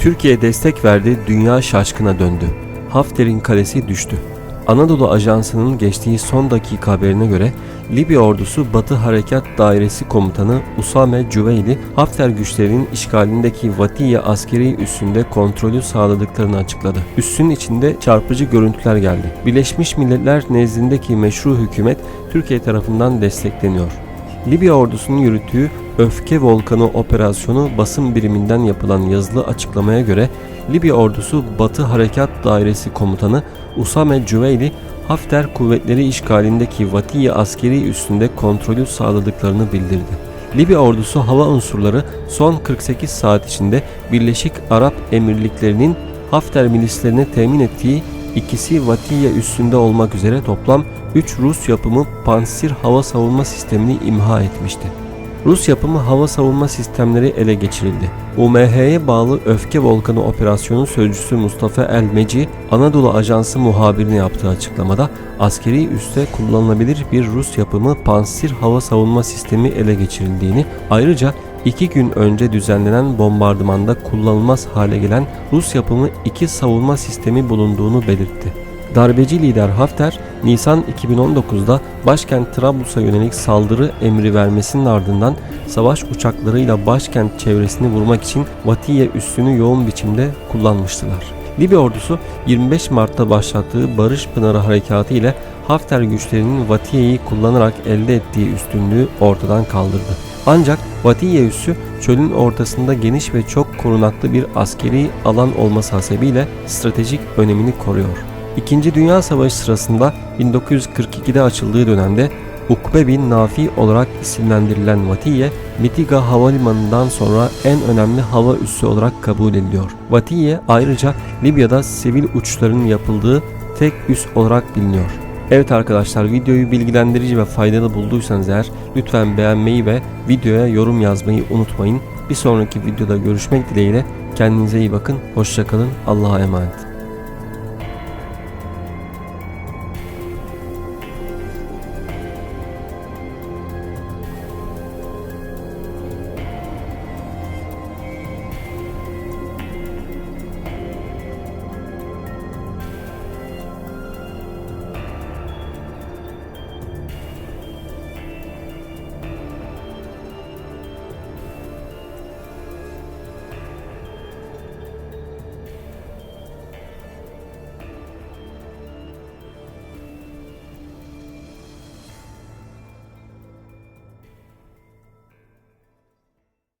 Türkiye destek verdi, dünya şaşkına döndü. Hafter'in kalesi düştü. Anadolu Ajansı'nın geçtiği son dakika haberine göre Libya ordusu Batı Harekat Dairesi Komutanı Usame Cüveyli, Hafter güçlerinin işgalindeki Vatiye askeri üssünde kontrolü sağladıklarını açıkladı. Üssün içinde çarpıcı görüntüler geldi. Birleşmiş Milletler nezdindeki meşru hükümet Türkiye tarafından destekleniyor. Libya ordusunun yürüttüğü Öfke Volkanı operasyonu basın biriminden yapılan yazılı açıklamaya göre Libya ordusu Batı Harekat Dairesi Komutanı Usame Cüveyli, Hafter kuvvetleri işgalindeki Vatiye askeri üstünde kontrolü sağladıklarını bildirdi. Libya ordusu hava unsurları son 48 saat içinde Birleşik Arap Emirlikleri'nin Hafter milislerine temin ettiği ikisi Vatiye üstünde olmak üzere toplam 3 Rus yapımı Pansir hava savunma sistemini imha etmişti. Rus yapımı hava savunma sistemleri ele geçirildi. UMH'ye bağlı Öfke Volkanı Operasyonu Sözcüsü Mustafa Elmeci, Anadolu Ajansı muhabirine yaptığı açıklamada askeri üste kullanılabilir bir Rus yapımı Pansir hava savunma sistemi ele geçirildiğini, ayrıca iki gün önce düzenlenen bombardımanda kullanılmaz hale gelen Rus yapımı iki savunma sistemi bulunduğunu belirtti. Darbeci lider Hafter, Nisan 2019'da başkent Trablus'a yönelik saldırı emri vermesinin ardından savaş uçaklarıyla başkent çevresini vurmak için Vatiye üssünü yoğun biçimde kullanmıştılar. Libya ordusu 25 Mart'ta başlattığı Barış Pınarı Harekatı ile Hafter güçlerinin Vatiye'yi kullanarak elde ettiği üstünlüğü ortadan kaldırdı. Ancak Vatiye üssü çölün ortasında geniş ve çok korunaklı bir askeri alan olması hasebiyle stratejik önemini koruyor. İkinci Dünya Savaşı sırasında 1942'de açıldığı dönemde Ukbe bin Nafi olarak isimlendirilen Vatiye, Mitiga Havalimanı'ndan sonra en önemli hava üssü olarak kabul ediliyor. Vatiye ayrıca Libya'da sivil uçuşların yapıldığı tek üs olarak biliniyor. Evet arkadaşlar videoyu bilgilendirici ve faydalı bulduysanız eğer lütfen beğenmeyi ve videoya yorum yazmayı unutmayın. Bir sonraki videoda görüşmek dileğiyle kendinize iyi bakın. Hoşçakalın. Allah'a emanet.